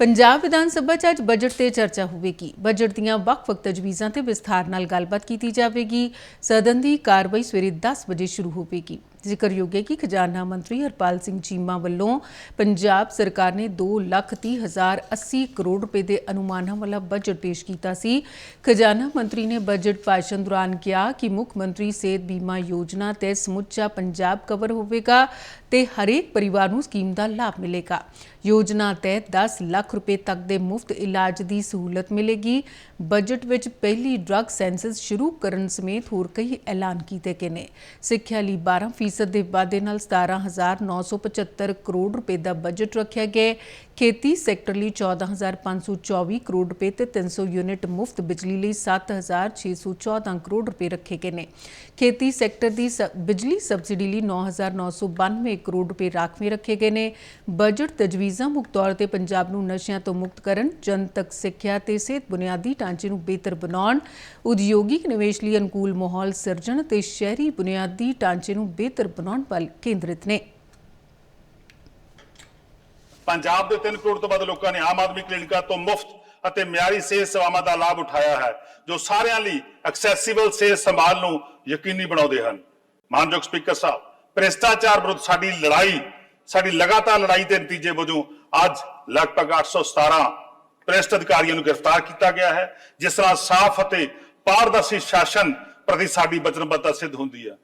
ਪੰਜਾਬ ਵਿਧਾਨ ਸਭਾ 'ਚ ਅੱਜ ਬਜਟ ਤੇ ਚਰਚਾ ਹੋਵੇਗੀ। ਬਜਟ ਦੀਆਂ ਵੱਖ-ਵੱਖ ਤਜਵੀਜ਼ਾਂ ਤੇ ਵਿਸਥਾਰ ਨਾਲ ਗੱਲਬਾਤ ਕੀਤੀ ਜਾਵੇਗੀ। ਸਦਨ ਦੀ ਕਾਰਵਾਈ ਸਵੇਰੇ 10 ਵਜੇ ਸ਼ੁਰੂ ਹੋਵੇਗੀ। ਜ਼ਿਕਰਯੋਗ ਹੈ ਕਿ ਖਜ਼ਾਨਾ ਮੰਤਰੀ ਹਰਪਾਲ ਸਿੰਘ ਚੀਮਾ ਵੱਲੋਂ ਪੰਜਾਬ ਸਰਕਾਰ ਨੇ 2 ਲੱਖ 30 ਹਜ਼ਾਰ 80 ਕਰੋੜ ਰੁਪਏ ਦੇ ਅਨੁਮਾਨਾਂ ਵਾਲਾ ਬਜਟ ਪੇਸ਼ ਕੀਤਾ ਸੀ। ਖਜ਼ਾਨਾ ਮੰਤਰੀ ਨੇ ਬਜਟ ਭਾਸ਼ਣ ਦੌਰਾਨ ਕਿਹਾ ਕਿ ਮੁੱਖ ਮੰਤਰੀ ਸਿਹਤ ਬੀਮਾ ਯੋਜਨਾ ਤੇ ਸਮੁੱਚਾ ਪੰਜਾਬ ਕਵਰ ਹੋਵੇਗਾ ਤੇ ਹਰੇਕ ਪਰਿਵਾਰ ਨੂੰ ਸਕੀਮ ਦਾ ਲਾਭ ਮਿਲੇਗਾ। ਯੋਜਨਾ ਤਹਿਤ 10 ਲੱਖ ਰੁਪਏ ਤੱਕ ਦੇ ਮੁਫਤ ਇਲਾਜ ਦੀ ਸਹੂਲਤ ਮਿਲੇਗੀ। ਬਜਟ ਵਿੱਚ ਪਹਿਲੀ ਡਰੱਗ ਸੈਂਸਸ ਸ਼ੁਰੂ ਕਰਨ ਸਮੇਤ ਹੋਰ ਕਈ ਐਲਾਨ ਕੀਤੇ ਗਏ ਨੇ। ਸਿੱਖਿਆ ਲਈ 12% ਦੇ ਵਾਧੇ ਨਾਲ 17975 ਕਰੋੜ ਰੁਪਏ ਦਾ ਬਜਟ ਰੱਖਿਆ ਗਿਆ। ਖੇਤੀ ਸੈਕਟਰ ਲਈ 14524 ਕਰੋੜ ਰੁਪਏ ਤੇ 300 ਯੂਨਿਟ ਮੁਫਤ ਬਿਜਲੀ ਲਈ 7614 ਕਰੋੜ ਰੁਪਏ ਰੱਖੇ ਗਏ ਨੇ। ਖੇਤੀ ਸੈਕਟਰ ਦੀ ਸ- ਬਿਜਲੀ ਸਬਸਿਡੀ ਲਈ 9992 ਕਰੋੜ ਰੁਪਏ ਰਾਖਵੇਂ ਰੱਖੇ ਗਏ ਨੇ। ਬਜਟ ਤਜਵੀਜ਼ਾਂ ਮੁਕਤ ਤੌਰ ਤੇ ਪੰਜਾਬ ਨੂੰ ਨਸ਼ਿਆਂ ਤੋਂ ਮੁਕਤ ਕਰਨ, ਜਨਤਕ ਸਿੱਖਿਆ ਤੇ ਸਿਹਤ ਬੁਨਿਆਦੀ ਢਾਂਚੇ ਨੂੰ ਬਿਹਤਰ ਬਣਾਉਣ, ਉਦਯੋਗਿਕ ਨਿਵੇਸ਼ ਲਈ ਅਨੁਕੂਲ ਮਾਹੌਲ ਸਿਰਜਣ ਤੇ ਸ਼ਹਿਰੀ ਬੁਨਿਆਦੀ ਢਾਂਚੇ ਨੂੰ ਬਿਹਤਰ ਬਣਾਉਣ ਵੱਲ ਕੇਂਦਰਿਤ ਨੇ। ਪੰਜਾਬ ਦੇ 3 ਕਰੋੜ ਤੋਂ ਵੱਧ ਲੋਕਾਂ ਨੇ ਆਮ ਆਦਮੀ ਕਲੀਨਿਕਾਂ ਤੋਂ ਮੁਫਤ ਅਤੇ ਮਿਆਰੀ ਸਿਹਤ ਸੇਵਾਵਾਂ ਦਾ ਲਾਭ ਉਠਾਇਆ ਹੈ, ਜੋ ਸਾਰਿਆਂ ਲਈ ਐਕਸੈਸਿਬਲ ਸਿਹਤ ਸੰਭਾਲ ਨੂੰ ਯਕੀਨੀ ਬਣਾਉਂਦੇ ਹਨ। ਮਾਨਯੋਗ ਸਪੀਕਰ ਸਾਹਿਬ, ਭ੍ਰਿਸ਼ਟਾਚਾਰ ਵਿਰੁੱਧ ਸਾਡੀ ਲੜਾਈ, ਸਾਡੀ ਲਗਾਤਾਰ ਲੜਾਈ ਦੇ ਨਤੀਜੇ ਵਜੋਂ ਅੱਜ ਲਗਭਗ 817 ਭ੍ਰਿਸ਼ਟ ਅਧਿਕਾਰੀਆਂ ਨੂੰ ਗ੍ਰਿਫਤਾਰ ਕੀਤਾ ਗਿਆ ਹੈ, ਜਿਸ ਤਰ੍ਹਾਂ ਸਾਫ਼ ਅਤੇ ਪਾਰਦਰਸ਼ੀ ਸ਼ਾਸਨ ਪ੍ਰਤੀ ਸਾਡੀ ਵਚਨਬੱਧਤਾ ਸਿੱਧ ਹੁੰਦੀ ਹੈ।